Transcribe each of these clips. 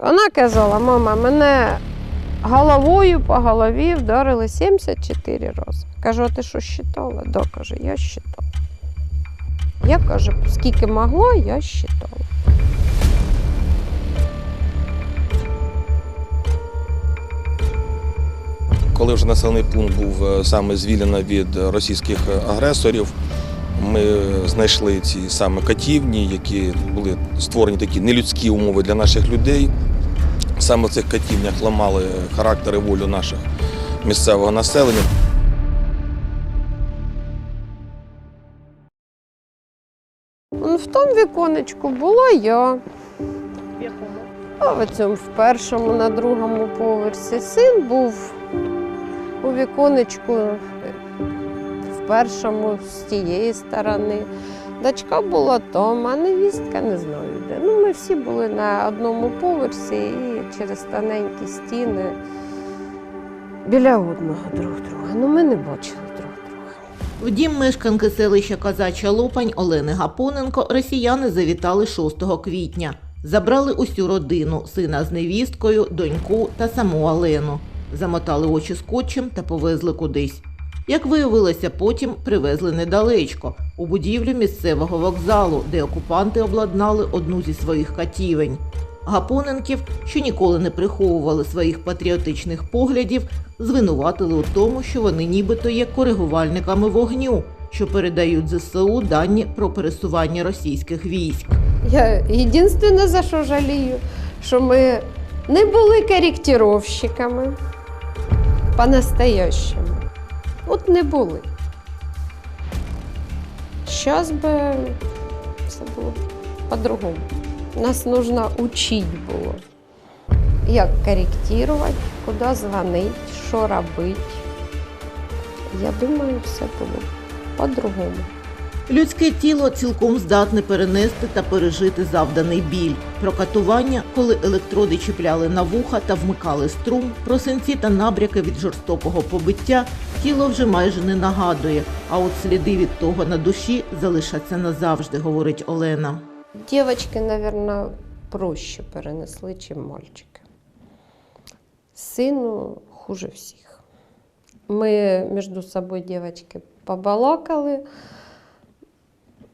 Вона казала, мама, мене головою по голові вдарили 74 рази. Кажу, а ти що считала? Да, каже, я считала. Я каже, скільки могла, я считала. Коли вже населений пункт був е, саме звільнено від російських агресорів, ми знайшли ці саме катівні, які були створені такі нелюдські умови для наших людей. Саме в цих катівнях ламали характер і волю нашого місцевого населення. В тому віконечку була я. А в цьому в першому, на другому поверсі. Син був у віконечку в першому з тієї сторони. Дочка була там, а невістка не знаю де. Ну, ми всі були на одному поверсі і через тоненькі стіни біля одного друг друга. Ну, ми не бачили друг друга. В дім мешканки селища Казача Лопань Олени Гапоненко росіяни завітали 6 квітня. Забрали усю родину, сина з невісткою, доньку та саму Олену. Замотали очі скотчем та повезли кудись. Як виявилося, потім привезли недалечко у будівлю місцевого вокзалу, де окупанти обладнали одну зі своїх катівень. Гапоненків, що ніколи не приховували своїх патріотичних поглядів, звинуватили у тому, що вони нібито є коригувальниками вогню, що передають ЗСУ дані про пересування російських військ. Я єдине, за що жалію, що ми не були корректировщиками по-настоящему. От не були. Зараз би все було по-другому. Нас потрібно учити було. Як корректувати, куди дзвонити, що робити. Я думаю, все було по-другому. Людське тіло цілком здатне перенести та пережити завданий біль. Про катування, коли електроди чіпляли на вуха та вмикали струм, про синці та набряки від жорстокого побиття тіло вже майже не нагадує, а от сліди від того на душі залишаться назавжди, говорить Олена. Девочки, наверное, проще перенесли, чем мальчики. Сину хуже всіх. Ми між собою, дівчатки, побалакали.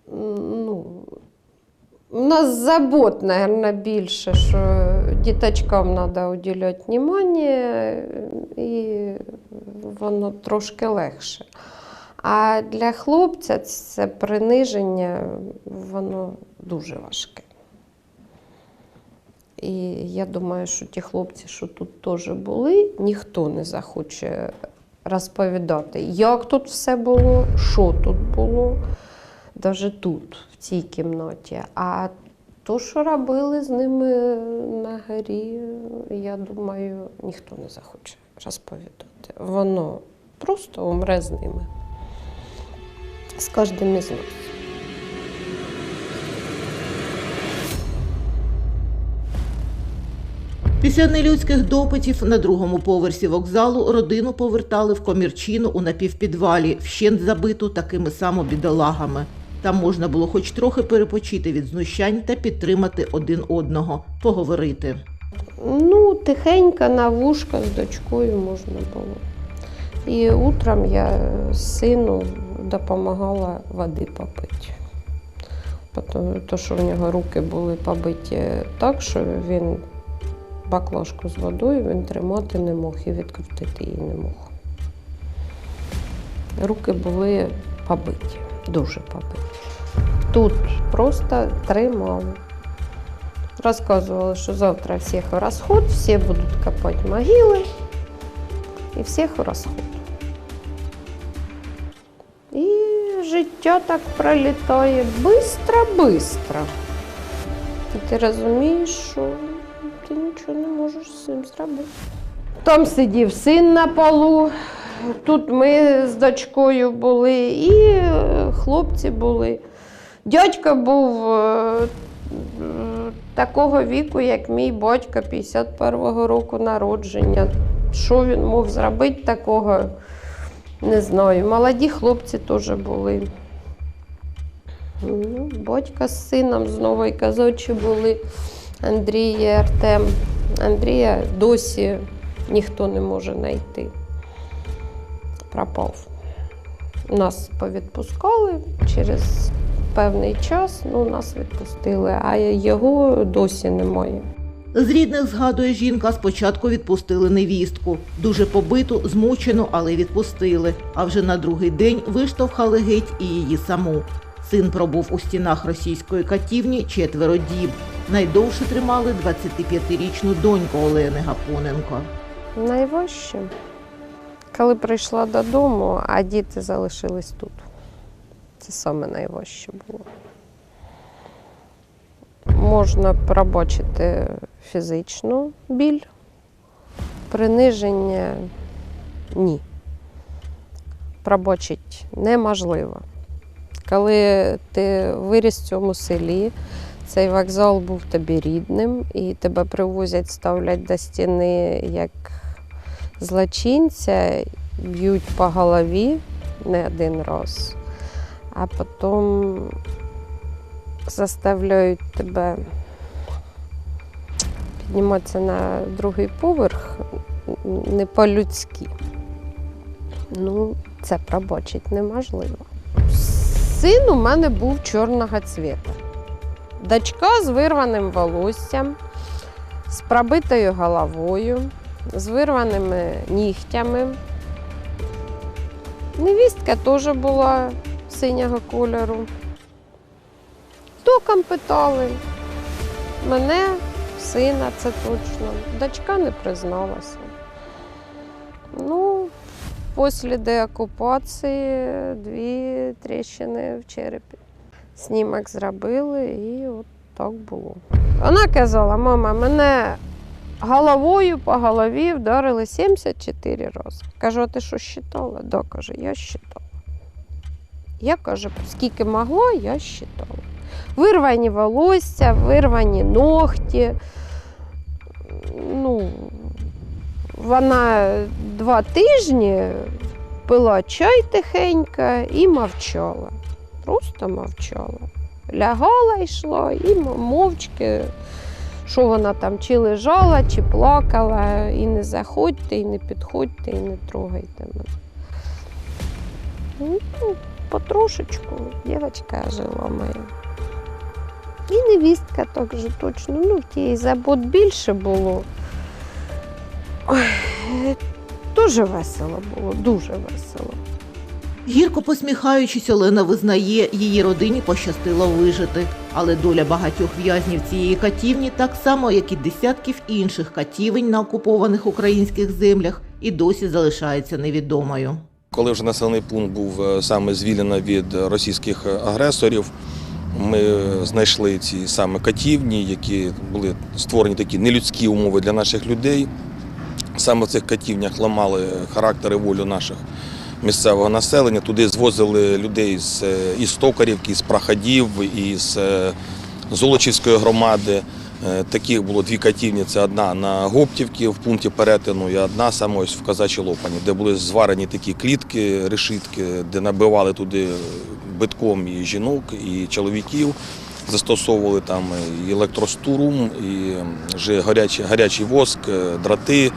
Ну, у нас забот, наверное, більше, що діточкам треба уділяти внимание, і воно трошки легше. А для хлопця це приниження, воно дуже важке. І я думаю, що ті хлопці, що тут теж були, ніхто не захоче розповідати, як тут все було, що тут було, навіть тут, в цій кімнаті. А то, що робили з ними на горі, я думаю, ніхто не захоче розповідати. Воно просто умре з ними. З кожним із нас. Після нелюдських допитів на другому поверсі вокзалу родину повертали в комірчину у напівпідвалі, вщент забиту такими само бідолагами. Там можна було хоч трохи перепочити від знущань та підтримати один одного, поговорити. Ну, тихенько на вушка з дочкою можна було. І утром я сину допомагала води попити. То, що в нього руки були побиті так, що він баклажку з водою він тримати не мог і відкрутити її не мог. Руки були побиті, дуже побиті. Тут просто тримали. Рассказывала, что завтра всех в расход, все будут копать могилы, и всех в расход. І життя так пролітає бистро-бистро. І ти розумієш, що ти нічого не можеш з цим зробити. Там сидів син на полу, тут ми з дочкою були, і е, хлопці були. Дядько був е, такого віку, як мій батько, 51-го року народження. Що він мог зробити такого, не знаю. Молоді хлопці теж були. Ну, батько з сином з нової казочі були Андрій і Артем. Андрія досі ніхто не може знайти. Пропав. Нас повідпускали через певний час, ну, нас відпустили, а його досі немає. З рідних згадує жінка, спочатку відпустили невістку. Дуже побиту, змучену, але відпустили. А вже на другий день виштовхали геть і її саму. Син пробув у стінах російської катівні четверо діб. Найдовше тримали 25-річну доньку Олени Гапоненко. Найважче, коли прийшла додому, а діти залишились тут. Це саме найважче було. Можна пробачити фізичну біль, приниження ні. Пробачити неможливо. Коли ти виріс в цьому селі, цей вокзал був тобі рідним, і тебе привозять, ставлять до стіни як злочинця, б'ють по голові не один раз, а потім заставляють тебе підніматися на другий поверх не по-людськи. Ну, це пробачити неможливо. Син у мене був чорного цвіта. Дочка з вирваним волоссям, з пробитою головою, з вирваними нігтями. Невістка теж була синього кольору. Током питали. Мене, сина, це точно. Дочка не призналася. Ну, після деокупації дві тріщини в черепі. Снімок зробили і от так було. Вона казала, мама, мене головою по голові вдарили 74 рази. Кажу, а ти що считала? Да, каже, я считала. Я каже, скільки могла, я считала. Вирвані волосся, вирвані ногті. Ну, вона два тижні пила чай тихенько і мовчала. Просто мовчала. Лягала йшла і мовчки, що вона там чи лежала, чи плакала, і не заходьте, і не підходьте, і не трогайте мене. Ну, потрошечку дівчинка жила моя. І невістка так же точно. Ну, в тієї забот більше було. Ой, дуже весело було, дуже весело. Гірко посміхаючись, Олена визнає, її родині пощастило вижити. Але доля багатьох в'язнів цієї катівні, так само як і десятків інших катівень на окупованих українських землях, і досі залишається невідомою. Коли вже населений пункт був е, саме звільнено від російських агресорів, ми знайшли ці саме катівні, які були створені такі нелюдські умови для наших людей. Саме в цих катівнях ламали характер і волю наших місцевого населення. Туди звозили людей з е, із Токарівки, з Праходів, із е, Золочівської громади. Е, Таких було дві катівні. Це одна на Гоптівці в пункті перетину, і одна саме ось в Казачій Лопані, де були зварені такі клітки, решітки, де набивали туди битком і жінок, і чоловіків. Застосовували там і електростурум, і вже гарячий, гарячий воск, дроти, е,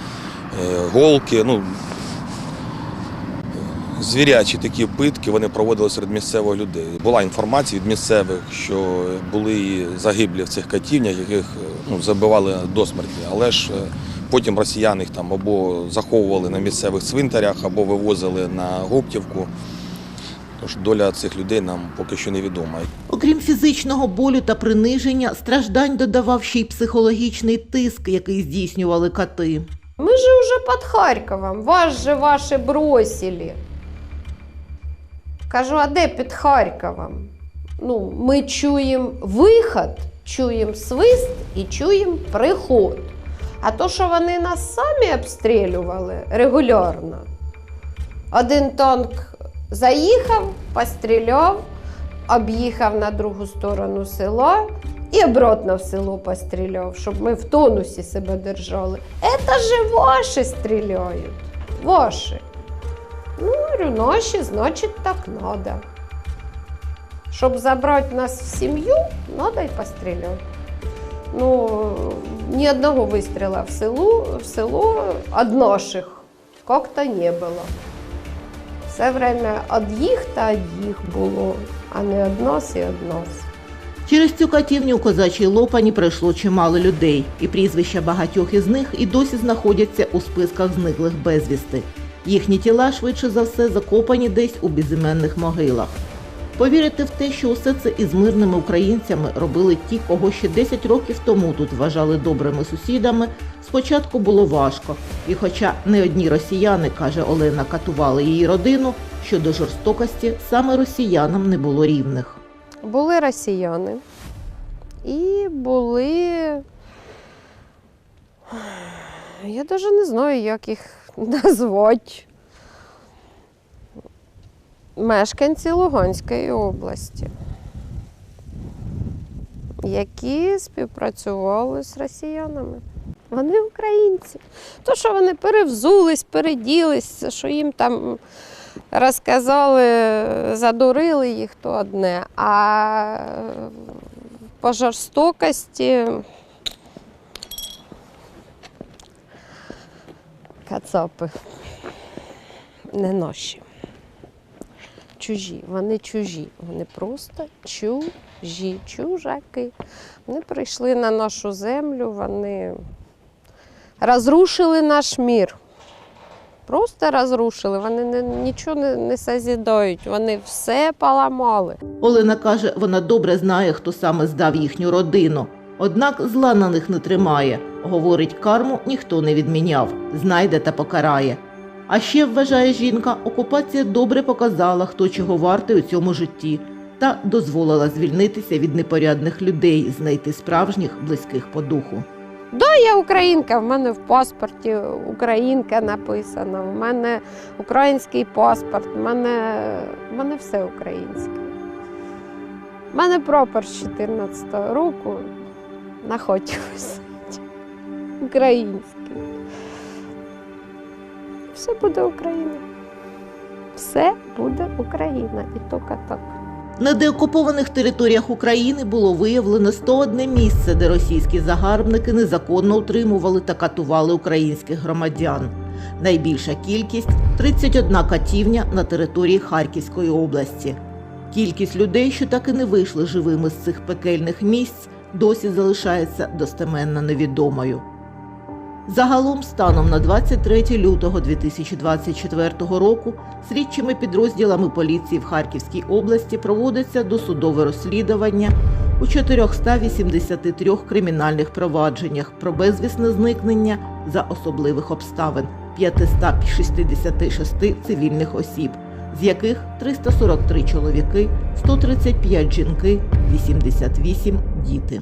голки. Ну, звірячі такі питки вони проводили серед місцевих людей. Була інформація від місцевих, що були і загиблі в цих катівнях, яких ну, забивали до смерті. Але ж е, потім росіяни їх там або заховували на місцевих цвинтарях, або вивозили на Гоптівку. Тож доля цих людей нам поки що невідома. Окрім фізичного болю та приниження, страждань додавав ще й психологічний тиск, який здійснювали кати. Мы же уже под Харьковом, вас же ваши бросили. Кажу, а де під Харковом? Ну, ми чуємо виход, чуємо свист і чуємо приход. А то, що вони нас самі обстрілювали регулярно. Один танк заїхав, постріляв, об'їхав на другу сторону села і обратно в село постріляв, щоб ми в тонусі себе держали. Это же ваші стріляють. Ваші. Ну, говорю, наші, значить, так надо. Щоб забрати нас в сім'ю, треба й постріляти. Ну, Ні одного вистріла в село, в село від наших як-то не було. Все время від їх та від їх було, а не від нас і від нас. Через цю катівню у козачій лопані пройшло чимало людей, і прізвища багатьох із них і досі знаходяться у списках зниклих безвісти. Їхні тіла швидше за все закопані десь у безіменних могилах. Повірити в те, що усе це із мирними українцями робили ті, кого ще 10 років тому тут вважали добрими сусідами, спочатку було важко. І хоча не одні росіяни, каже Олена, катували її родину, щодо жорстокості саме росіянам не було рівних. Були росіяни і були. Я навіть не знаю, як їх назвати. Мешканці Луганської області, які співпрацювали з росіянами. Вони українці. То, що вони перевзулись, переділись, що їм там розказали, задурили їх, то одне. А по жорстокості кацапи не наші. Чужі, вони чужі, вони просто чужі, чужаки. Вони прийшли на нашу землю, вони розрушили наш мір. Просто розрушили, вони не, нічого не, не созідають, вони все поламали. Олена каже, вона добре знає, хто саме здав їхню родину. Однак зла на них не тримає. Говорить, карму ніхто не відміняв, знайде та покарає. А ще вважає жінка, окупація добре показала, хто чого вартий у цьому житті, та дозволила звільнитися від непорядних людей, знайти справжніх близьких по духу. Да, Я українка, в мене в паспорті українка написано, в мене український паспорт, в мене, в мене все українське. В мене прапор з 14-го року на хоті висить. Український. Все буде Україна. Все буде Україна. І тільки так. На деокупованих територіях України було виявлено 101 місце, де російські загарбники незаконно утримували та катували українських громадян. Найбільша кількість 31 катівня на території Харківської області. Кількість людей, що так і не вийшли живими з цих пекельних місць, досі залишається достеменно невідомою. Загалом, станом на 23 лютого 2024 року, слідчими підрозділами поліції в Харківській області проводиться досудове розслідування у 483 кримінальних провадженнях про безвісне зникнення за особливих обставин 566 цивільних осіб, з яких 343 чоловіки, 135 жінки, 88 діти.